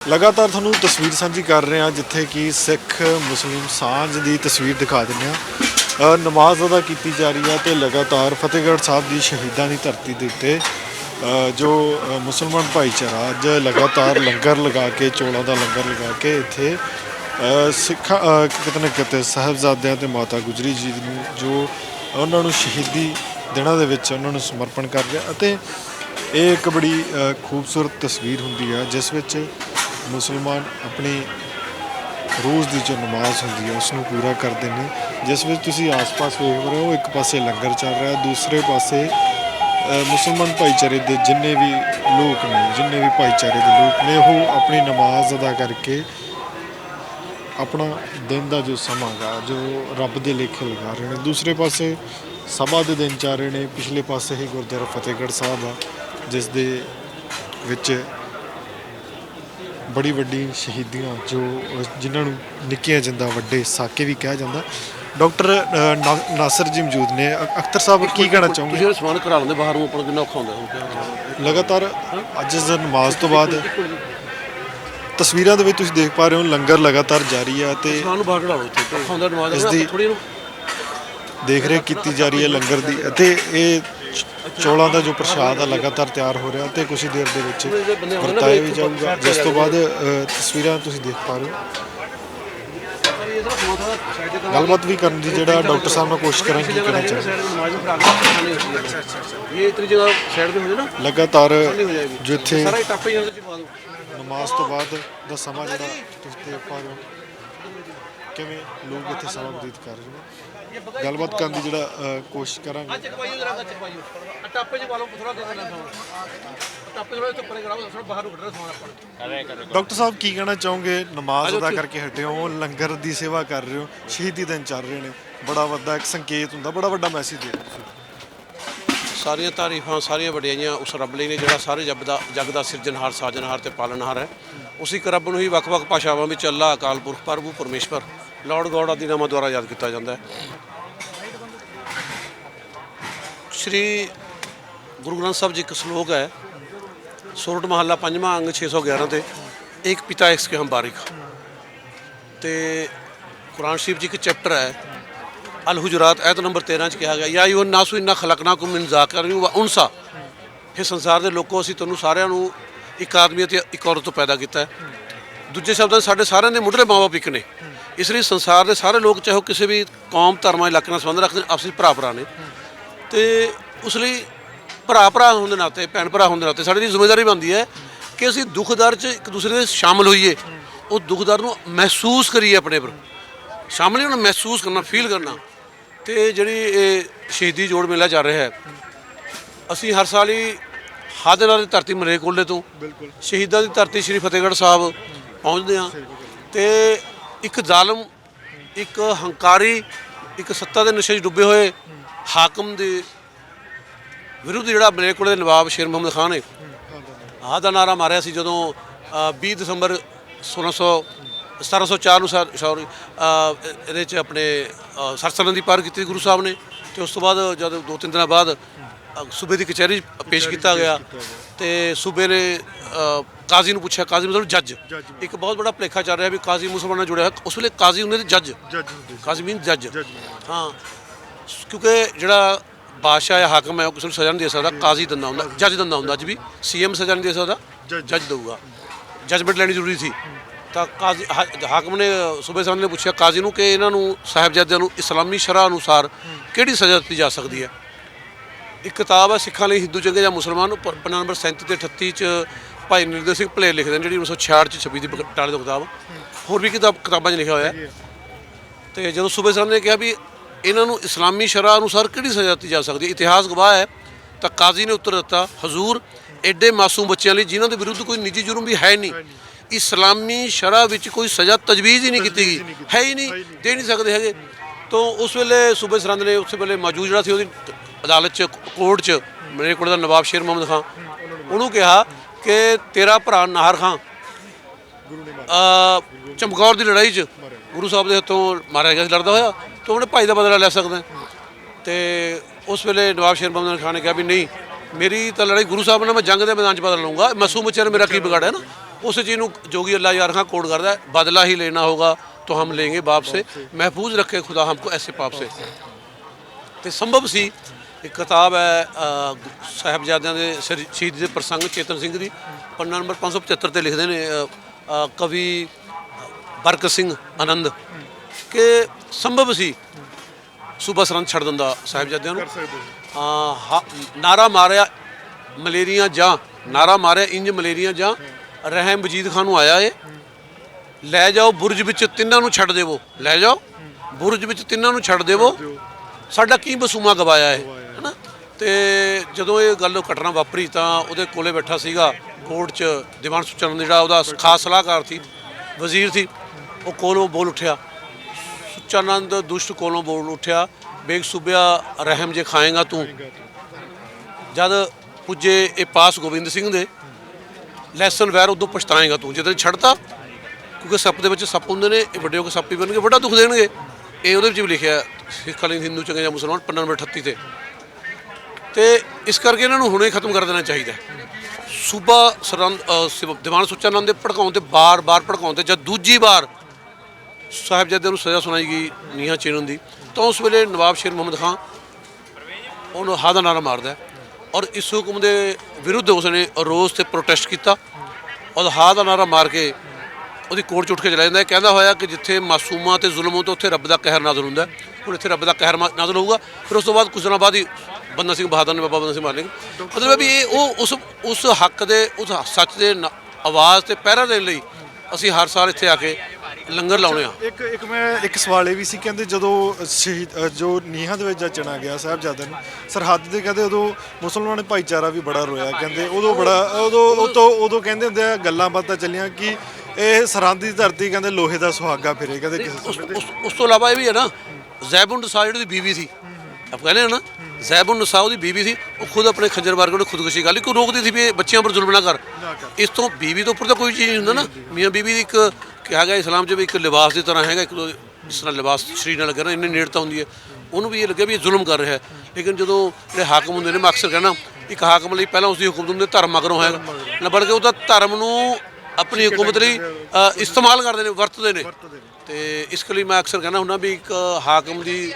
ਲਗਾਤਾਰ ਤੁਹਾਨੂੰ ਤਸਵੀਰ ਸਾਂਝੀ ਕਰ ਰਹੇ ਹਾਂ ਜਿੱਥੇ ਕਿ ਸਿੱਖ ਮੁਸਲਿਮ ਸਾਂਝ ਦੀ ਤਸਵੀਰ ਦਿਖਾ ਦਿੰਦੇ ਹਾਂ। ਨਮਾਜ਼ ਅਦਾ ਕੀਤੀ ਜਾ ਰਹੀ ਹੈ ਤੇ ਲਗਾਤਾਰ ਫਤਿਹਗੜ੍ਹ ਸਾਹਿਬ ਦੀ ਸ਼ਹੀਦਾਂ ਦੀ ਧਰਤੀ ਦੇ ਉੱਤੇ ਜੋ ਮੁਸਲਮਾਨ ਭਾਈਚਾਰਾ ਅੱਜ ਲਗਾਤਾਰ ਲੰਗਰ ਲਗਾ ਕੇ ਚੋਲਾਂ ਦਾ ਲੰਗਰ ਲਗਾ ਕੇ ਇੱਥੇ ਅ, ਸਿੱਖਾਂ ਕਿਤੇ ਨਾ ਕਿਤੇ ਸਾਹਿਬਜ਼ਾਦਿਆਂ ਤੇ ਮਾਤਾ ਗੁਜਰੀ ਜੀ ਨੂੰ ਜੋ ਉਹਨਾਂ ਨੂੰ ਸ਼ਹੀਦੀ ਦਿਨਾਂ ਦੇ ਵਿੱਚ ਉਹਨਾਂ ਨੂੰ ਸਮਰਪਣ ਕਰ ਰਿਹਾ। ਅਤੇ ਇਹ ਇੱਕ ਬੜੀ ਖੂਬਸੂਰਤ ਤਸਵੀਰ ਹੁੰਦੀ ਹੈ ਜਿਸ ਵਿੱਚ ਮੁਸਲਮਾਨ ਆਪਣੀ ਰੋਜ਼ ਦੀ ਜੋ ਨਮਾਜ਼ ਹੁੰਦੀ ਹੈ ਉਸ ਨੂੰ ਪੂਰਾ ਕਰਦੇ ਨੇ। ਜਿਸ ਵਿੱਚ ਤੁਸੀਂ ਆਸ-ਪਾਸ ਵੇਖ ਰਹੇ ਹੋ, ਇੱਕ ਪਾਸੇ ਲੰਗਰ ਚੱਲ ਰਿਹਾ, ਦੂਸਰੇ ਪਾਸੇ ਮੁਸਲਮਾਨ ਭਾਈਚਾਰੇ ਦੇ ਜਿੰਨੇ ਵੀ ਲੋਕ ਨੇ, ਜਿੰਨੇ ਵੀ ਭਾਈਚਾਰੇ ਦੇ ਲੋਕ ਨੇ, ਉਹ ਆਪਣੀ ਨਮਾਜ਼ ਅਦਾ ਕਰਕੇ ਆਪਣਾ ਦਿਨ ਦਾ ਜੋ ਸਮਾਂ ਗਾ ਜੋ ਰੱਬ ਦੇ ਲੇਖੇ ਲਗਾ ਰਹੇ ਨੇ। ਦੂਸਰੇ ਪਾਸੇ ਸਭਾ ਦੇ ਦਿਨ ਚੱਲ ਰਹੇ ਨੇ, ਪਿਛਲੇ ਪਾਸੇ ਹੀ ਗੁਰਦੁਆਰਾ ਫਤਿਹਗੜ੍ਹ ਸਾਹਿਬ ਆ, ਜਿਸ ਦੇ ਵਿੱਚ ਬੜੀ ਵੱਡੀ ਸ਼ਹੀਦੀਆਂ ਜੋ ਜਿਨ੍ਹਾਂ ਨੂੰ ਨਿੱਕੀਆਂ ਜਿੰਦਾ ਵੱਡੇ ਸਾਕੇ ਵੀ ਕਿਹਾ ਜਾਂਦਾ। ਡਾਕਟਰ ਨਾਸਰ ਜੀ ਮੌਜੂਦ ਨੇ। ਅਖਤਰ ਸਾਹਿਬ ਕੀ ਕਹਿਣਾ ਚਾਹੋਗੇ? ਤੁਸੀਂ ਸਮਾਨ ਕਰਾ ਲੈਂਦੇ ਬਾਹਰ ਨੂੰ ਆਪਾਂ ਨੂੰ ਕਿੰਨਾ ਔਖਾ ਹੁੰਦਾ ਲਗਾਤਾਰ ਅੱਜ ਇਸ ਨਮਾਜ਼ ਤੋਂ ਬਾਅਦ ਤਸਵੀਰਾਂ ਦੇ ਵਿੱਚ ਤੁਸੀਂ ਦੇਖ ਪਾ ਰਹੇ ਹੋ ਲੰਗਰ ਲਗਾਤਾਰ ਜਾਰੀ ਹੈ ਤੇ ਸਮਾਨ ਨੂੰ ਬਾਹਰ ਕਢਾ ਲਓ ਇੱਥੇ। ਔਖਾ ਹੁੰਦਾ ਨਮਾਜ਼ ਥੋੜੀ ਨੂੰ ਦੇਖ ਰੇਖ ਕੀਤੀ ਜਾ ਰਹੀ ਹੈ ਲੰਗਰ ਦੀ। ਅਤੇ ਇਹ ਚੌਲਾਂ ਦਾ ਜੋ ਪ੍ਰਸ਼ਾਦ ਆ, ਲਗਾਤਾਰ ਤਿਆਰ ਹੋ ਰਿਹਾ ਤੇ ਕੁਝ ਦੇਰ ਦੇ ਵਿੱਚ ਵਰਤਾਇਆ ਵੀ ਜਾਊਗਾ। ਜਿਸ ਤੋਂ ਬਾਅਦ ਤਸਵੀਰਾਂ ਤੁਸੀਂ ਦੇਖ ਪਾ ਰਹੇ ਹੋ। ਗੱਲਬਾਤ ਵੀ ਕਰਨ ਦੀ ਜਿਹੜਾ ਡਾਕਟਰ ਸਾਹਿਬ ਨਾਲ ਕੋਸ਼ਿਸ਼ ਕਰਾਂਗੇ, ਕੀ ਕਰਨਾ ਚਾਹੀਦਾ ਨਮਾਜ਼ ਇਹ ਇਤਨੀ ਜਗ੍ਹਾ ਸਾਈਡ ਤੇ ਹੋ ਜਾਏ ਲਗਾਤਾਰ ਨਹੀਂ ਨਮਾਜ਼ ਤੋਂ ਬਾਅਦ ਦਾ ਸਮਾਂ ਜਿਹੜਾ ਤੁਸੀਂ ਦੇਖ ਪਾ ਰਹੇ ਹੋ, ਕਿਵੇਂ ਲੋਕ ਇੱਥੇ ਸਮਾਂ ਬਤੀਤ ਕਰ ਰਹੇ ਨੇ? ਗੱਲਬਾਤ ਕਰਨ ਦੀ ਜਿਹੜਾ ਅ, ਕੋਸ਼ਿਸ਼ ਕਰਾਂਗੇ। ਚਕਵਾਈਓ ਜਰਾ ਦਾ ਚਕਵਾਈਓ ਟੱਪੇ ਚ ਲਓ ਥੋੜਾ ਦੇ ਦੇਣਾ ਸਮਾਨ ਟੱਪੇ ਥੋੜਾ ਇੱਥੇ ਪਰੇ ਕਰਾਓ ਥੋੜਾ ਬਾਹਰ ਕੱਢਣਾ ਸਮਾਨ ਆਪਾਂ। ਨੂੰ ਡਾਕਟਰ ਸਾਹਿਬ ਕੀ ਕਹਿਣਾ ਚਾਹੋਗੇ? ਨਮਾਜ਼ ਅਦਾ ਕਰਕੇ ਹਟੇ ਹੋ ਲੰਗਰ ਦੀ ਸੇਵਾ ਕਰ ਰਹੇ ਹੋ ਸ਼ਹੀਦੀ ਦਿਨ ਚੱਲ ਰਹੇ ਨੇ। ਬੜਾ ਵੱਡਾ ਇੱਕ ਸੰਕੇਤ ਹੁੰਦਾ ਬੜਾ ਵੱਡਾ ਮੈਸੇਜ ਦੇ ਰਹੇ ਹੋ। ਤੁਸੀਂ। ਸਾਰੀਆਂ ਤਾਰੀਫਾਂ ਸਾਰੀਆਂ ਵਡਿਆਈਆਂ ਉਸ ਰੱਬ ਲਈ ਨੇ ਜਿਹੜਾ ਸਾਰੇ ਜੱਗ ਦਾ ਜੱਗ ਦਾ ਸਿਰਜਣਹਾਰ ਸਾਜਣਹਾਰ ਤੇ ਪਾਲਣਹਾਰ ਹੈ। ਉਸੇ ਇੱਕ ਰੱਬ ਨੂੰ ਹੀ ਵੱਖ-ਵੱਖ ਭਾਸ਼ਾਵਾਂ ਵਿੱਚ ਅੱਲਾਹ ਅਕਾਲ ਪੁਰਖ ਪ੍ਰਭੂ ਪਰਮੇਸ਼ਵਰ ਲਾਰਡ ਗੋਡ ਆਦਿ ਨਾਮਾਂ ਦੁਆਰਾ ਯਾਦ ਕੀਤਾ ਜਾਂਦਾ ਹੈ। ਸ਼੍ਰੀ ਗੁਰੂ ਗ੍ਰੰਥ ਸਾਹਿਬ ਜੀ ਇੱਕ ਸ਼ਲੋਕ ਹੈ ਸੋਰਠ ਮਹੱਲਾ ਪੰਜਵਾਂ ਅੰਗ 611 ਤੇ ਇੱਕ ਪਿਤਾ ਇੱਕ ਕੇ ਹਮ ਬਾਰਿਕ ਤੇ ਕੁਰਾਨ ਸ਼ਰੀਫ ਜੀ ਇੱਕ ਚੈਪਟਰ ਹੈ, ਅਲ ਹੁਜਰਾਤ, ਐਤ ਨੰਬਰ 13 ਚ ਕਿਹਾ ਗਿਆ, ਯਾ ਯੂਨ ਨਾਸੂ ਇਨਾ ਖਲਕਨਾਕੁਮ ਮਿਨ ਜ਼ਾਕਰਿਨ ਵਾ ਉਨਸਾ। ਇਹ ਸੰਸਾਰ ਦੇ ਲੋਕੋ ਅਸੀਂ ਤੁਹਾਨੂੰ ਸਾਰਿਆਂ ਨੂੰ ਇੱਕ ਆਦਮੀ ਅਤੇ ਇੱਕ ਔਰਤ ਤੋਂ ਪੈਦਾ ਕੀਤਾ ਹੈ। ਦੂਜੇ ਸ਼ਬਦਾਂ 'ਚ ਸਾਡੇ ਸਾਰਿਆਂ ਦੇ ਮੁੱਢਲੇ ਮਾਪੇ ਇੱਕ ਨੇ। ਇਸ ਲਈ ਸੰਸਾਰ ਦੇ ਸਾਰੇ ਲੋਕ ਚਾਹੇ ਉਹ ਕਿਸੇ ਵੀ ਕੌਮ, ਧਰਮਾਂ ਇਲਾਕੇ ਨਾਲ ਸੰਬੰਧ ਰੱਖਦੇ ਨੇ, ਆਪਸੀ ਭਰਾ ਭਰਾ ਨੇ। ਤੇ ਉਸ ਲਈ ਭਰਾ ਭਰਾ ਹੋਣ ਦੇ ਨਾਤੇ ਭੈਣ ਭਰਾ ਹੋਣ ਦੇ ਨਾਤੇ ਸਾਡੀ ਜ਼ਿੰਮੇਵਾਰੀ ਬਣਦੀ ਹੈ ਕਿ ਅਸੀਂ ਦੁੱਖਦਾਰ 'ਚ ਇੱਕ ਦੂਸਰੇ ਦੇ ਸ਼ਾਮਲ ਹੋਈਏ। ਉਹ ਦੁੱਖਦਾਰ ਨੂੰ ਮਹਿਸੂਸ ਕਰੀਏ ਆਪਣੇ ਪਰ। ਸ਼ਾਮਲ ਹੋਣਾ ਮਹਿਸੂਸ ਕਰਨਾ ਫੀਲ ਕਰਨਾ। ਤੇ ਜਿਹੜੀ ਇਹ ਸ਼ਹੀਦੀ ਜੋੜ ਮੇਲਾ ਚੱਲ ਰਿਹਾ ਹੈ ਅਸੀਂ ਹਰ ਸਾਲ ਹੀ ਹਾਦਰਾ ਦੀ ਧਰਤੀ ਮਰੇਕੋਲੇ ਤੋਂ ਬਿਲਕੁਲ। ਸ਼ਹੀਦਾਂ ਦੀ ਧਰਤੀ ਸ੍ਰੀ ਫਤਿਹਗੜ੍ਹ ਸਾਹਿਬ ਪਹੁੰਚਦੇ ਹਾਂ। ਤੇ ਇੱਕ ਜ਼ਾਲਮ ਇੱਕ ਹੰਕਾਰੀ ਇੱਕ ਸੱਤਾ ਦੇ ਨਸ਼ੇ 'ਚ ਡੁੱਬੇ ਹੋਏ ਹਾਕਮ ਦੇ ਵਿਰੁੱਧ ਜਿਹੜਾ ਮਲੇਰਕੋਟਲੇ ਦੇ ਨਵਾਬ ਸ਼ੇਰ ਮੁਹੰਮਦ ਖਾਨ ਨੇ ਆਹ ਦਾ ਨਾਰਾ ਮਾਰਿਆ ਸੀ ਜਦੋਂ ਅ, 20 ਦਸੰਬਰ 1600 1704 ਨੂੰ ਸੌਰੀ ਇਹਦੇ ਚ ਆਪਣੇ ਸਰਸਰਨ ਦੀ ਪਾਰ ਕੀਤੀ ਗੁਰੂ ਸਾਹਿਬ ਨੇ ਤੇ ਉਸ ਤੋਂ ਬਾਅਦ ਜਦ ਦੋ ਤਿੰਨ ਦਿਨਾਂ ਬਾਅਦ ਸੂਬੇ ਦੀ ਕਚਹਿਰੀ ਪੇਸ਼ ਕੀਤਾ ਗਿਆ ਤੇ ਸੂਬੇ ਨੇ ਕਾਜ਼ੀ ਨੂੰ ਪੁੱਛਿਆ ਕਾਜ਼ੀ ਮਤਲਬ ਜੱਜ। ਇੱਕ ਬਹੁਤ ਬੜਾ ਭਲੇਖਾ ਚੱਲ ਰਿਹਾ ਵੀ ਕਾਜ਼ੀ ਮੁਸਲਮਾਨ ਨਾਲ ਜੁੜਿਆ ਹੋਇਆ। ਉਸ ਵੇਲੇ ਕਾਜ਼ੀ ਹੁੰਦੇ ਤੇ ਜੱਜ। ਕਾਜ਼ੀ ਮੀਨ ਜੱਜ। ਹਾਂ। ਕਿਉਂਕਿ ਜਿਹੜਾ ਬਾਦਸ਼ਾਹ ਜਾਂ ਹਾਕਮ ਹੈ ਉਹ ਕਿਸੇ ਨੂੰ ਸਜ਼ਾ ਨਹੀਂ ਦੇ ਸਕਦਾ। ਕਾਜ਼ੀ ਦਿੰਦਾ ਹੁੰਦਾ ਜੱਜ ਦਿੰਦਾ ਹੁੰਦਾ। ਅੱਜ ਵੀ ਸੀਐਮ ਸਜ਼ਾ ਨਹੀਂ ਦੇ ਸਕਦਾ ਜੱਜ। ਦਊਗਾ। ਜੱਜਮੈਂਟ ਲੈਣੀ ਜ਼ਰੂਰੀ ਸੀ। ਤਾਂ ਕਾਜ਼ੀ ਹਾ- ਹਾਕਮ ਨੇ ਸੂਬੇ ਸਾਹਮਣੇ ਨੇ ਪੁੱਛਿਆ ਕਾਜ਼ੀ ਨੂੰ ਕਿ ਇਹਨਾਂ ਨੂੰ ਸਾਹਿਬਜ਼ਾਦਿਆਂ ਨੂੰ ਇਸਲਾਮੀ ਸ਼ਰ੍ਹਾ ਅਨੁਸਾਰ ਕਿਹੜੀ ਸਜ਼ਾ ਦਿੱਤੀ ਜਾ ਸਕਦੀ ਹੈ? ਇੱਕ ਕਿਤਾਬ ਹੈ ਸਿੱਖਾਂ ਲਈ ਹਿੰਦੂ ਚੰਗੇ ਜਾਂ ਮੁਸਲਮਾਨ ਪ- ਪੰਨਾ ਨੰਬਰ 37 ਤੇ 38 ਚ ਭਾਈ ਨਿਰਦੇਸ਼ ਸਿੰਘ ਭਲੇ ਲਿਖਦੇ ਨੇ ਜਿਹੜੀ 1966 ਚ ਛਪੀ ਦੀ ਬਟਾਲੇ ਤੋਂ ਕਿਤਾਬ ਹੋਰ ਵੀ ਕਿਤਾਬ ਕਿਤਾਬਾਂ 'ਚ ਲਿਖਿਆ ਹੋਇਆ ਹੈ। ਤੇ ਜਦੋਂ ਸੂਬੇ ਸਾਹਿਬ ਨੇ ਕਿਹਾ ਵੀ ਇਹਨਾਂ ਨੂੰ ਇਸਲਾਮੀ ਸ਼ਰ੍ਹਾ ਅਨੁਸਾਰ ਕਿਹੜੀ ਸਜ਼ਾ ਦਿੱਤੀ ਜਾ ਸਕਦੀ ਹੈ ਇਤਿਹਾਸ ਗਵਾਹ ਹੈ ਤਾਂ ਕਾਜ਼ੀ ਨੇ ਉੱਤਰ ਦਿੱਤਾ ਹਜ਼ੂਰ ਐਡੇ ਮਾਸੂਮ ਬੱਚਿਆਂ ਲਈ ਜਿਨ੍ਹਾਂ ਦੇ ਵਿਰੁੱਧ ਕੋਈ ਨਿੱਜੀ ਜੁਰਮ ਵੀ ਹੈ ਨਹੀਂ। ਇਸਲਾਮੀ ਸ਼ਰ੍ਹਾ ਵਿੱਚ ਕੋਈ ਸਜ਼ਾ ਤਜਵੀਜ਼ ਹੀ ਨਹੀਂ ਕੀਤੀ ਗਈ। ਹੈ ਹੀ ਨਹੀਂ ਦੇ ਨਹੀਂ ਸਕਦੇ ਹੈਗੇ। ਤੋਂ ਉਸ ਵੇਲੇ ਸੂਬੇ ਸਰਹੰਦ ਨੇ ਉਸ ਵੇਲੇ ਮੌਜੂਦ ਜਿਹੜਾ ਸੀ ਉਹਦੀ ਅਦਾਲਤ 'ਚ ਕੋਰਟ 'ਚ ਮੇਰੇ ਕੋਲ ਦਾ ਨਵਾਬ ਸ਼ੇਰ ਮੁਹੰਮਦ ਖਾਨ। ਉਹਨੂੰ ਕਿਹਾ ਕਿ ਤੇਰਾ ਭਰਾ ਨਾਹਰ ਖਾਂ ਚਮਕੌਰ ਦੀ ਲੜਾਈ 'ਚ ਗੁਰੂ ਸਾਹਿਬ ਦੇ ਹੱਥੋਂ ਮਾਰਿਆ ਗਿਆ ਸੀ, ਲੜਦਾ ਹੋਇਆ। ਤੋਂ ਉਹਨੇ ਭਾਈ ਦਾ ਬਦਲਾ ਲੈ ਸਕਦਾ ਤੇ ਉਸ ਵੇਲੇ ਨਵਾਬ ਸ਼ੇਰ ਮਹਮਦ ਖਾਨ ਨੇ ਕਿਹਾ ਵੀ ਨਹੀਂ, ਮੇਰੀ ਤਾਂ ਲੜਾਈ ਗੁਰੂ ਸਾਹਿਬ ਨਾਲ ਮੈਂ ਜੰਗ ਦੇ ਮੈਦਾਨ 'ਚ ਬਦਲ ਲਵਾਂਗਾ ਮਸੂਮ ਉਚਰ ਮੇਰਾ ਕੀ ਵਿਗਾੜਿਆ ਨਾ? ਉਸ ਚੀਜ਼ ਨੂੰ ਜੋਗੀ ਅੱਲਾ ਯਾਰ ਖਾਂ ਕੋਡ ਕਰਦਾ ਬਦਲਾ ਹੀ ਲੈਣਾ ਹੋਗਾ, ਤੋ ਹਮ ਲੇਂਗੇ ਬਾਪ ਸੇ। ਮਹਿਫੂਜ਼ ਰੱਖੇ ਖੁਦਾ ਹਮਕੋ ਐਸੇ ਪਾਪ ਸੇ। ਤੇ ਸੰਭਵ ਸੀ ਇੱਕ ਕਿਤਾਬ ਹੈ ਸਾਹਿਬਜ਼ਾਦਿਆਂ ਦੇ ਸ਼ਹੀਦੀ ਦੇ ਪ੍ਰਸੰਗ ਚੇਤਨ ਸਿੰਘ ਦੀ। ਪੰਨਾ ਨੰਬਰ 575 ਤੇ ਲਿਖਦੇ ਨੇ ਕਵੀ ਬਰਕਤ ਸਿੰਘ ਆਨੰਦ ਕਿ ਸੰਭਵ ਸੀ ਸੂਬਾ ਸਰਹੰਦ ਛੱਡ ਦਿੰਦਾ ਸਾਹਿਬਜ਼ਾਦਿਆਂ ਨੂੰ। ਹਾਂ ਹਾ- ਨਾਰਾ ਮਾਰਿਆ ਮਲੇਰੀਆ ਜਾਂ ਨਾਰਾ ਮਾਰਿਆ ਇੰਜ ਮਲੇਰੀਆ ਜਾਂ ਰਹਿਮ ਵਜੀਦ ਖਾਨ ਨੂੰ ਆਇਆ ਏ। ਲੈ ਜਾਓ ਬੁਰਜ ਵਿੱਚ ਤਿੰਨਾਂ ਨੂੰ ਛੱਡ ਦੇਵੋ ਲੈ ਜਾਓ। ਬੁਰਜ ਵਿੱਚ ਤਿੰਨਾਂ ਨੂੰ ਛੱਡ ਦੇਵੋ। ਸਾਡਾ ਕੀ ਬਸੂਮਾ ਗਵਾਇਆ ਹੈ ਹੈਨਾ? ਤੇ ਜਦੋਂ ਇਹ ਗੱਲ ਘਟਨਾ ਵਾਪਰੀ ਤਾਂ ਉਹਦੇ ਕੋਲੇ ਬੈਠਾ ਸੀਗਾ ਕੋਰਟ 'ਚ ਦੀਵਾਨ ਸੁਚਰਨ ਜਿਹੜਾ ਉਹਦਾ ਖਾਸ ਸਲਾਹਕਾਰ ਸੀ, ਵਜ਼ੀਰ ਸੀ, ਉਹ ਕੋਲੋਂ ਬੋਲ ਉੱਠਿਆ। ਸੁਚਾਨੰਦ ਦੁਸ਼ਟ ਕੋਲੋਂ ਬੋਲ ਉੱਠਿਆ, ਬੇਗ ਸੂਬਿਆ, ਰਹਿਮ ਜੇ ਖਾਏਗਾ ਤੂੰ। ਜਦ ਪੁੱਜੇ ਇਹ ਪਾਸ ਗੋਬਿੰਦ ਸਿੰਘ ਦੇ, ਲੈਸਨ ਵੈਰ ਉਦੋਂ ਪਛਤਾਏਗਾ ਤੂੰ, ਜਦੋਂ ਛੱਡਤਾ, ਕਿਉਂਕਿ ਸੱਪ ਦੇ ਵਿੱਚ ਸੱਪ ਹੁੰਦੇ ਨੇ, ਇਹ ਵੱਡੇ ਹੋ ਕੇ ਸੱਪ ਹੀ ਬਣਨਗੇ, ਵੱਡਾ ਦੁੱਖ ਦੇਣਗੇ। ਇਹ ਉਹਦੇ ਵਿੱਚ ਵੀ ਲਿਖਿਆ ਸਿੱਖ ਵਾਲੇ ਹਿੰਦੂ ਚੰਗੇ ਜਾਂ ਮੁਸਲਮਾਨ ਪੰਨਾ ਨੰਬਰ 38 ਤੇ। ਤੇ ਇਸ ਕਰਕੇ ਇਹਨਾਂ ਨੂੰ ਹੁਣੇ ਖਤਮ ਕਰ ਦੇਣਾ ਚਾਹੀਦਾ। ਸੂਬਾ ਸਰੰਦ ਅ, ਸਿਵ- ਦੀਵਾਨ ਸੁੱਚਾਨੰਦ ਦੇ ਭੜਕਾਉਣ ਤੇ ਬਾਰ-ਬਾਰ ਭੜਕਾਉਣ ਤੇ ਜਦ ਦੂਜੀ ਵਾਰ ਸਾਹਿਬਜ਼ਾਦੇ ਨੂੰ ਸਜ਼ਾ ਸੁਣਾਈ ਗਈ ਨੀਹਾਂ ਚਿਣਨ ਦੀ ਤਾਂ ਉਸ ਵੇਲੇ ਨਵਾਬ ਸ਼ੇਰ ਮੁਹੰਮਦ ਖਾਨ ਉਹਨੂੰ ਹਾ ਦਾ ਨਾਰਾ ਮਾਰਦਾ ਔਰ ਇਸ ਹੁਕਮ ਦੇ ਵਿਰੁੱਧ ਉਸਨੇ ਰੋਸ ਤੇ ਪ੍ਰੋਟੈਸਟ ਕੀਤਾ ਔਰ ਹਾ ਦਾ ਨਾਰਾ ਮਾਰ ਕੇ ਉਹਦੀ ਕੋਰਟ 'ਚ ਉੱਠ ਕੇ ਚਲਾ ਜਾਂਦਾ ਹੈ। ਕਹਿੰਦਾ ਹੋਇਆ ਕਿ ਜਿੱਥੇ ਮਾਸੂਮਾਂ ਤੇ ਜ਼ੁਲਮ ਹੋ ਤੇ ਉੱਥੇ ਰੱਬ ਦਾ ਕਹਿਰ ਨਾਜ਼ਲ ਹੁੰਦਾ। ਹੁਣ ਇੱਥੇ ਰੱਬ ਦਾ ਕਹਿਰ ਨਾਜ਼ਲ ਹੋਊਗਾ। ਫਿਰ ਉਸ ਤੋਂ ਬਾਅਦ ਕੁਝ ਦਿਨਾਂ ਬਾਅਦ ਹੀ ਬੰਦਾ ਸਿੰਘ ਬਹਾਦਰ ਨੇ ਬਾਬਾ ਬੰਦਾ ਸਿੰਘ ਮਾਰ ਲਿਆ ਮਤਲਬ ਵੀ ਇਹ ਉਹ ਉਸ ਉਸ ਹੱਕ ਦੇ ਉਸ ਸੱਚ ਦੇ ਆਵਾਜ਼ ਤੇ ਪਹਿਰਾ ਦੇਣ ਲਈ ਅਸੀਂ ਹਰ ਸਾਲ ਇੱਥੇ ਆ ਕੇ ਲੰਗਰ ਲਾਉਣੇ ਆ। ਇੱਕ ਇੱਕ ਮੈਂ ਇੱਕ ਸਵਾਲ ਇਹ ਵੀ ਸੀ ਕਹਿੰਦੇ ਜਦੋਂ ਸ਼ਹੀਦ ਜੋ ਨੀਹਾਂ ਦੇ ਵਿੱਚ ਜਦ ਚਣਾ ਗਿਆ ਸਾਹਿਬਜ਼ਾਦਿਆਂ ਨੂੰ ਸਰਹੱਦ ਦੇ ਕਹਿੰਦੇ ਉਦੋਂ ਮੁਸਲਮਾਨ ਭਾਈਚਾਰਾ ਵੀ ਬੜਾ ਰੋਇਆ ਕਹਿੰਦੇ ਉਦੋਂ ਬੜਾ ਉਦੋਂ ਉਦੋਂ ਕਹਿੰਦੇ ਹੁੰਦੇ ਆ ਗੱਲਾਂ ਬਾਤਾਂ ਚੱਲੀਆਂ ਕਿ ਇਹ ਸਰਹੱਦ ਦੀ ਧਰਤੀ ਕਹਿੰਦੇ ਲੋਹੇ ਦਾ ਸੁਹਾਗਾ ਫਿਰੇ ਕਹਿੰਦੇ ਕਿਸੇ ਉਸ ਸਮੇਂ ਤੇ। ਉਸ ਉਸ ਤੋਂ ਇਲਾਵਾ ਇਹ ਵੀ ਹੈ ਨਾ ਜ਼ੈਬੁਨ ਨਸਾ ਜਿਹੜੀ ਉਹਦੀ ਬੀਵੀ ਸੀ। ਆਪ ਕਹਿੰਦੇ ਹੋ ਨਾ ਜ਼ੈਬੁਨ ਨਸਾ ਉਹਦੀ ਬੀਵੀ ਸੀ ਉਹ ਖੁਦ ਆਪਣੇ ਖੰਜਰ ਮਾਰ ਕੇ ਉਹਨੇ ਖੁਦਕੁਸ਼ੀ ਕਰ ਲਈ ਕੋਈ ਰੋਕਦੀ ਸੀ ਵੀ ਇਹ ਬੱਚਿਆਂ ਪਰ ਜ਼ੁਲਮ ਨਾ ਕਰ। ਇਸ ਤੋਂ ਬੀਵੀ ਤੋਂ ਉੱਪਰ ਤਾਂ ਕੋਈ ਚੀਜ਼ ਨਹੀਂ ਹੁੰਦਾ ਨਾ। ਮੀਆਂ ਬੀਵੀ ਦੀ ਇੱਕ ਕਿਹਾ ਗਿਆ ਇਸਲਾਮ 'ਚ ਵੀ ਇੱਕ ਲਿਬਾਸ ਦੀ ਤਰ੍ਹਾਂ ਹੈਗਾ ਇੱਕ ਦੋ- ਜਿਸ ਤਰ੍ਹਾਂ ਲਿਬਾਸ ਸਰੀਰ ਨਾਲ ਲੱਗਿਆ ਨਾ ਇੰਨੀ ਨੇੜਤਾ ਹੁੰਦੀ ਹੈ। ਉਹਨੂੰ ਵੀ ਇਹ ਲੱਗਿਆ ਵੀ ਇਹ ਜ਼ੁਲਮ ਕਰ ਰਿਹਾ ਹੈ। ਲੇਕਿਨ ਜਦੋਂ ਜਿਹੜੇ ਹਾਕਮ ਹੁੰਦੇ ਨੇ ਮੈਂ ਅਕਸਰ ਕਹਿੰਦਾ ਇੱਕ ਹਾਕਮ ਲਈ ਪਹਿਲਾਂ ਉਸਦੀ ਹੁਕਮ ਹੁੰਦੇ ਧਰਮ ਮਗਰੋਂ ਹੈਗਾ ਨਾ ਬਣ ਕੇ ਉਹਦਾ ਧਰਮ ਨੂੰ ਆਪਣੀ ਹਕੂਮਤ ਲਈ ਅ, ਇਸਤੇਮਾਲ ਕਰਦੇ ਨੇ ਵਰਤਦੇ ਨੇ। ਤੇ ਇਸ ਲਈ ਮੈਂ ਅਕਸਰ ਕਹਿੰਦਾ ਹੁੰਦਾ ਵੀ ਇੱਕ ਹਾਕਮ ਦੀ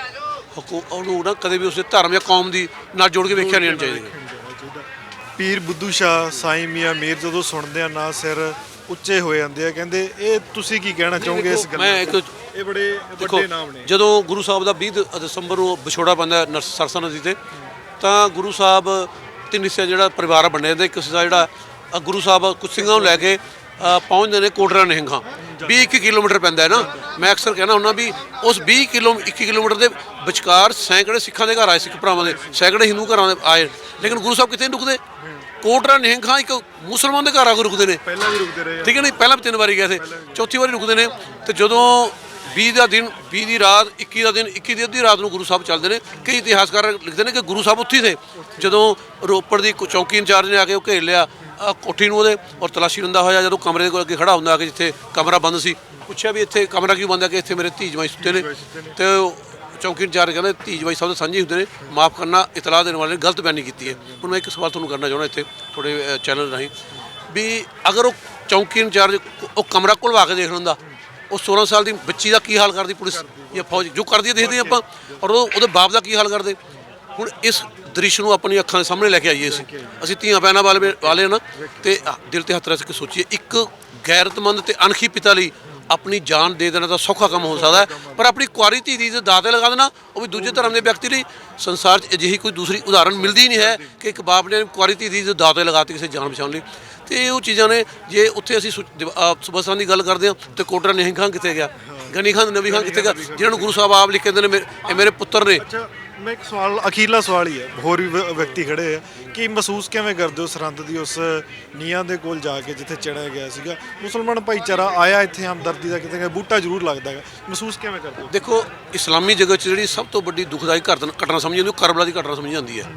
ਹਕੂ ਉਹਨੂੰ ਨਾ ਕਦੇ ਵੀ ਉਸੇ ਧਰਮ ਜਾਂ ਕੌਮ ਦੀ ਨਾਲ ਜੋੜ ਕੇ ਵੇਖਿਆ ਨਹੀਂ ਜਾਣਾ ਚਾਹੀਦਾ। ਪੀਰ ਬੁੱਧੂ ਸ਼ਾਹ ਸਾਈਂ ਮੀਆਂ ਮੀਰ ਜਦੋਂ ਸੁਣਦੇ ਆ ਨਾ ਸਿਰ ਉੱਚੇ ਹੋ ਜਾਂਦੇ ਆ ਕਹਿੰਦੇ ਇਹ ਤੁਸੀਂ ਕੀ ਕਹਿਣਾ ਚਾਹੋਗੇ ਇਸ ਗੱਲ ਮੈਂ ਇੱਕ ਇਹ ਬੜੇ ਦੇਖੋ ਵੱਡੇ ਨਾਮ ਨੇ। ਜਦੋਂ ਗੁਰੂ ਸਾਹਿਬ ਦਾ 20 ਦ- ਦਸੰਬਰ ਨੂੰ ਵਿਛੋੜਾ ਪੈਂਦਾ ਹੈ ਸਰਸਾ ਨਦੀ ਤੇ ਤਾਂ ਗੁਰੂ ਸਾਹਿਬ ਤਿੰਨ ਹਿੱਸੇ ਜਿਹੜਾ ਪਰਿਵਾਰ ਬਣਿਆ ਜਾਂਦਾ ਇੱਕ ਹਿੱਸਾ ਜਿਹੜਾ ਅ, ਗੁਰੂ ਸਾਹਿਬ ਕੁਝ ਸਿੰਘਾਂ ਨੂੰ ਲੈ ਕੇ ਪਹੁੰਚਦੇ ਨੇ ਕੋਟਰਾ ਨਿਹੰਗਾਂ 20 ਕਿਲੋਮੀਟਰ ਪੈਂਦਾ ਹੈ ਨਾ। ਮੈਂ ਅਕਸਰ ਕਹਿੰਦਾ ਹੁੰਦਾ ਵੀ ਉਸ 20 ਕਿਲੋ 21 ਕਿਲੋਮੀਟਰ ਦੇ ਵਿਚਕਾਰ ਸੈਂਕੜੇ ਸਿੱਖਾਂ ਦੇ ਘਰ ਆਏ ਸਿੱਖ ਭਰਾਵਾਂ ਦੇ ਸੈਂਕੜੇ ਹਿੰਦੂ ਘਰਾਂ ਦੇ ਆਏ। ਲੇਕਿਨ ਗੁਰੂ ਸਾਹਿਬ ਕਿਤੇ ਨਹੀਂ ਰੁਕਦੇ? ਕੋਟਰਾ ਨਿਹੰਗਾਂ ਇੱਕ ਮੁਸਲਮਾਨ ਦੇ ਘਰ ਆ ਕੇ ਰੁਕਦੇ ਨੇ। ਪਹਿਲਾਂ ਵੀ ਰੁਕਦੇ ਰਹੇ। ਠੀਕ ਹੈ ਨਹੀਂ ਪਹਿਲਾਂ ਵੀ ਤਿੰਨ ਵਾਰੀ ਗਏ ਸੀ ਚੌਥੀ ਵਾਰੀ ਰੁਕਦੇ ਨੇ। ਤੇ ਜਦੋਂ 20 ਦਾ ਦਿਨ 20 ਦੀ ਰਾਤ 21 ਦਾ ਦਿਨ 21 ਦੀ ਅੱਧੀ ਰਾਤ ਨੂੰ ਗੁਰੂ ਸਾਹਿਬ ਚੱਲਦੇ ਨੇ ਕਈ ਇਤਿਹਾਸਕਾਰ ਲਿਖਦੇ ਨੇ ਕਿ ਗੁਰੂ ਸਾਹਿਬ ਉੱਥੇ ਥੇ। ਜਦੋਂ ਰੋਪੜ ਦੀ ਚੌਕੀ ਇੰਚਾਰਜ ਨੇ ਆ ਕੇ ਉਹ ਘੇਰ ਲਿਆ ਅ, ਕੋਠੀ ਨੂੰ ਉਹਦੇ ਔਰ ਤਲਾਸ਼ੀ ਲੰਦਾ ਹੋਇਆ ਜਦੋਂ ਕਮਰੇ ਦੇ ਕੋਲ ਅੱਗੇ ਖੜਾ ਹੁੰਦਾ ਆ ਕੇ ਜਿੱਥੇ ਕਮਰਾ ਬੰਦ ਸੀ ਪੁੱਛਿਆ ਵੀ ਇੱਥੇ ਕਮਰਾ ਕਿਉਂ ਬੰਦ ਹੈ ਕਿ ਇੱਥੇ ਮੇਰੇ ਧੀ ਜਵਾਈ ਸੁੱਤੇ ਨੇ। ਤੇ ਉਹ ਚੌਕੀ ਇੰਚਾਰਜ ਕਹਿੰਦੇ ਧੀ ਜਵਾਈ ਸਭ ਦੇ ਸਾਂਝੇ ਹੁੰਦੇ ਨੇ ਮਾਫ ਕਰਨਾ ਇਤਲਾਹ ਦੇਣ ਵਾਲੇ ਨੇ ਗਲਤ ਬਿਆਨੀ ਕੀਤੀ ਹੈ। ਹੁਣ ਮੈਂ ਇੱਕ ਸਵਾਲ ਤੁਹਾਨੂੰ ਕਰਨਾ ਚਾਹੁੰਦਾ ਇੱਥੇ ਤੁਹਾਡੇ ਚੈਨਲ ਰਾਹੀਂ। ਵੀ ਅਗਰ ਉਹ ਚੌਕੀ ਇੰਚਾਰਜ ਉਹ ਕਮਰਾ ਖੁਲਵਾ ਕੇ ਦੇਖ ਲੈਂਦਾ ਉਹ 16 ਸਾਲ ਦੀ ਬੱਚੀ ਦਾ ਕੀ ਹਾਲ ਕਰਦੀ ਪੁਲਿਸ? ਜਾਂ ਫੌਜ ਜੋ ਕਰਦੀ ਹੈ ਦੇਖਦੇ ਹਾਂ ਆਪਾਂ। ਔਰ ਉਹ ਉਹਦੇ ਬਾਪ ਦਾ ਕੀ ਹਾਲ ਕਰਦੇ? ਹੁਣ ਇਸ ਦ੍ਰਿਸ਼ ਨੂੰ ਆਪਣੀ ਅੱਖਾਂ ਦੇ ਸਾਹਮਣੇ ਲੈ ਕੇ ਆਈਏ ਅਸੀਂ। ਅਸੀਂ ਧੀਆਂ ਭੈਣਾਂ ਵਾਲੇ ਵਾਲੇ ਨਾ, ਤੇ ਦਿਲ ਤੇ ਹੱਥ ਰੱਖ ਕੇ ਸੋਚੀਏ, ਇੱਕ ਗੈਰਤਮੰਦ ਤੇ ਅਣਖੀ ਪਿਤਾ ਲਈ ਆਪਣੀ ਜਾਨ ਦੇ ਦੇਣਾ ਤਾਂ ਸੌਖਾ ਕੰਮ ਹੋ ਸਕਦਾ ਪਰ ਆਪਣੀ ਕੁਆਰੀ ਧੀ ਦੀ ਇੱਜ਼ਤ ਦਾਅ ਲਗਾ ਦੇਣਾ, ਉਹ ਵੀ ਦੂਜੇ ਧਰਮ ਦੇ ਵਿਅਕਤੀ ਲਈ ਸੰਸਾਰ 'ਚ ਅਜਿਹੀ ਕੋਈ ਦੂਸਰੀ ਉਦਾਹਰਣ ਮਿਲਦੀ ਨਹੀਂ ਹੈ ਕਿ ਇੱਕ ਬਾਪ ਨੇ ਕੁਆਰੀ ਧੀ ਦੀ ਦਾਤੇ ਦਾਅ ਤੇ ਲਗਾਤੀ ਕਿਸੇ ਜਾਨ ਬਚਾਉਣ ਲਈ। ਤੇ ਇਹ ਉਹ ਚੀਜ਼ਾਂ ਨੇ, ਜੇ ਉੱਥੇ ਅਸੀਂ ਸੁਬਸਾਨ ਦੀ ਗੱਲ ਕਰਦੇ ਹਾਂ, ਤੇ ਕੋਟਰਾ ਨਹੀਂ ਖਾਂ ਕਿੱਥੇ ਗਿਆ? ਗਨੀ ਖਾਨ ਨਬੀ ਖਾਨ ਕਿੱਥੇ ਗਿਆ? ਜਿਨ੍ਹਾਂ ਨੂੰ ਗੁਰੂ ਸਾਹਿਬ ਆਪ ਲਿਖ ਕੇ ਦਿੰਦੇ ਨੇ ਇਹ ਮੇਰੇ ਪੁੱਤਰ ਨੇ। ਅੱਛਾ ਮੈਂ ਇੱਕ ਸਵਾਲ ਅਖੀਰਲਾ ਸਵਾਲ ਹੀ ਹੈ। ਹੋਰ ਵੀ ਵ- ਵਿਅਕਤੀ ਖੜੇ ਆ। ਕਿ ਮਹਿਸੂਸ ਕਿਵੇਂ ਕਰਦੇ ਹੋ ਸਰਹੰਦ ਦੀ ਉਸ ਨੀਹਾਂ ਦੇ ਕੋਲ ਜਾ ਕੇ ਜਿੱਥੇ ਚੜਿਆ ਗਿਆ ਸੀਗਾ? ਮੁਸਲਮਾਨ ਭਾਈਚਾਰਾ ਆਇਆ ਇੱਥੇ ਹਮਦਰਦੀ ਦਾ ਕਿਤੇ ਨਾ ਕਿਤੇ ਬੂਟਾ ਜ਼ਰੂਰ ਲੱਗਦਾ ਹੈਗਾ। ਮਹਿਸੂਸ ਕਿਵੇਂ ਕਰਦੇ ਹੋ? ਦੇਖੋ ਇਸਲਾਮੀ ਜਗਤ 'ਚ ਜਿਹੜੀ ਸਭ ਤੋਂ ਵੱਡੀ ਦੁਖਦਾਈ ਘਟਨਾ ਘਟਨਾ ਸਮਝੀ ਜਾਂਦੀ ਉਹ ਕਰਬਲਾ ਦੀ ਘਟਨਾ ਸਮਝੀ ਜਾਂਦੀ ਹੈ।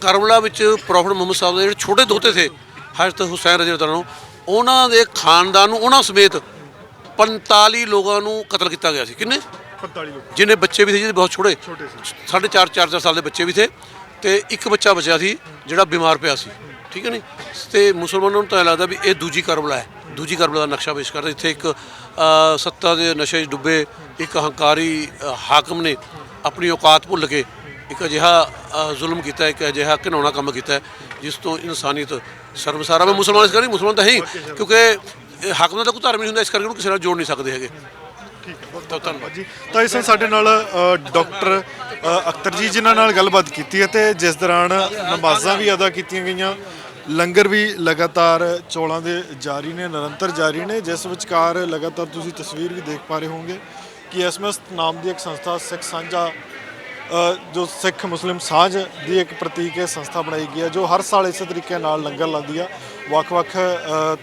ਕਰਬਲਾ ਵਿੱਚ ਪ੍ਰੋਫਟ ਮੁਹੰਮਦ ਸਾਹਿਬ ਦੇ ਜਿਹੜੇ ਛੋਟੇ ਦੋਤੇ ਥੇ ਹਜ਼ਰਤ ਹੁਸੈਨ ਰਜ਼ੀ ਅੱਲਾਹ ਨੂੰ ਉਹਨਾਂ ਦੇ ਖਾਨਦਾਨ ਨੂੰ ਉਹਨਾਂ ਸਮੇਤ 45 ਲੋਕਾਂ ਨੂੰ ਕਤਲ ਕੀਤਾ ਗਿਆ ਸੀ। ਕਿੰਨੇ? 45 ਲੋਕ। ਜਿਨੇ ਬੱਚੇ ਵੀ ਸੀ ਜਿਹਦੇ ਬਹੁਤ ਛੋਟੇ। ਛੋਟੇ ਸੀ। ਸਾਢੇ ਚਾਰ ਚਾਰ ਚਾਰ ਸਾਲ ਦੇ ਬੱਚੇ ਵੀ ਥੇ। ਤੇ ਇੱਕ ਬੱਚਾ ਬਚਿਆ ਸੀ ਜਿਹੜਾ ਬਿਮਾਰ ਪਿਆ ਸੀ। ਠੀਕ ਹੈ ਨਹੀਂ ਤੇ ਮੁਸਲਮਾਨਾਂ ਨੂੰ ਤਾਂ ਲੱਗਦਾ ਵੀ ਇਹ ਦੂਜੀ ਕਰਬਲਾ ਹੈ। ਦੂਜੀ ਕਰਬਲਾ ਦਾ ਨਕਸ਼ਾ ਪੇਸ਼ ਕਰਦਾ। ਜਿੱਥੇ ਇੱਕ ਸੱਤਾ ਦੇ ਨਸ਼ੇ 'ਚ ਡੁੱਬੇ ਇੱਕ ਹੰਕਾਰੀ ਹਾਕਮ ਨੇ ਆਪਣੀ ਔਕਾਤ ਭੁੱਲ ਕੇ ਇੱਕ ਅਜਿਹਾ ਜ਼ੁਲਮ ਕੀਤਾ ਇੱਕ ਅਜਿਹਾ ਘਿਨਾਉਣਾ ਕੰਮ ਕੀਤਾ ਜਿਸ ਤੋਂ ਇਨਸਾਨੀਅਤ ਸ਼ਰਮਸਾਰਾ ਮੈਂ ਮੁਸਲਮਾਨ ਇਸ ਨਹੀਂ, ਮੁਸਲਮਾਨ ਤਾਂ ਹੀ ਕਿਉਂਕਿ ਇਹ ਹਾਕਮ ਦਾ ਤਾਂ ਕੋਈ ਧਰਮ ਨਹੀਂ ਹੁੰਦਾ ਇਸ ਕਰਕੇ ਉਹਨੂੰ ਕਿਸੇ ਨਾਲ ਜੋੜ ਨਹੀਂ ਸਕਦੇ ਹੈਗੇ। ਠੀਕ ਹੈ ਤਾਂ ਧੰਨਵਾਦ। ਜੀ। ਤਾਂ ਇਸ ਨੂੰ ਸਾਡੇ ਨਾਲ ਡਾਕਟਰ ਅਖਤਰ ਜੀ ਜਿਨ੍ਹਾਂ ਨਾਲ ਗੱਲਬਾਤ ਕੀਤੀ ਹੈ ਤੇ ਜਿਸ ਦੌਰਾਨ ਨਮਾਜ਼ਾਂ ਵੀ ਅਦਾ ਕੀਤੀਆਂ ਗਈਆਂ ਲੰਗਰ ਵੀ ਲਗਾਤਾਰ ਚੌਲਾਂ ਦੇ ਜਾਰੀ ਨੇ ਨਿਰੰਤਰ ਜਾਰੀ ਨੇ ਜਿਸ ਵਿਚਕਾਰ ਲਗਾਤਾਰ ਤੁਸੀਂ ਤਸਵੀਰ ਵੀ ਦੇਖ ਪਾ ਰਹੇ ਹੋਵੋਗੇ ਕਿ ਐਸਐਮਐਸ ਨਾਮ ਦੀ ਇੱਕ ਸੰਸਥਾ ਸਿੱਖ ਸਾਂਝਾ ਜੋ ਸਿੱਖ ਮੁਸਲਿਮ ਸਾਂਝ ਦੀ ਇੱਕ ਪ੍ਰਤੀਕ ਹੈ ਸੰਸਥਾ ਬਣਾਈ ਗਈ ਹੈ, ਜੋ ਹਰ ਸਾਲ ਇਸੇ ਤਰੀਕੇ ਨਾਲ ਲੰਗਰ ਲਾਉਂਦੀ ਆ। ਵੱਖ-ਵੱਖ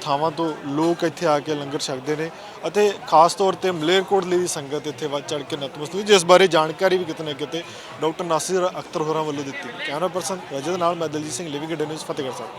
ਥਾਵਾਂ ਤੋਂ ਲੋਕ ਇੱਥੇ ਆ ਕੇ ਲੰਗਰ ਛਕਦੇ ਨੇ ਅਤੇ ਖਾਸ ਤੌਰ ਤੇ ਮਲੇਰਕੋਟਲੇ ਦੀ ਸੰਗਤ ਇੱਥੇ ਵੱਧ ਚੜ ਕੇ ਨਤਮਸਤਕ ਜਿਸ ਬਾਰੇ ਜਾਣਕਾਰੀ ਵੀ ਕਿਤੇ ਨਾ ਕਿਤੇ ਡਾਕਟਰ ਨਾਸਿਰ ਅਖਤਰ ਹੋਰਾਂ ਵੱਲੋਂ ਦਿੱਤੀ ਕੈਮਰਾ ਪਰਸਨ ਰਜਤ ਨਾਲ ਮੈਂ Daljit Singh, living day news, Fatehgarh Sahib.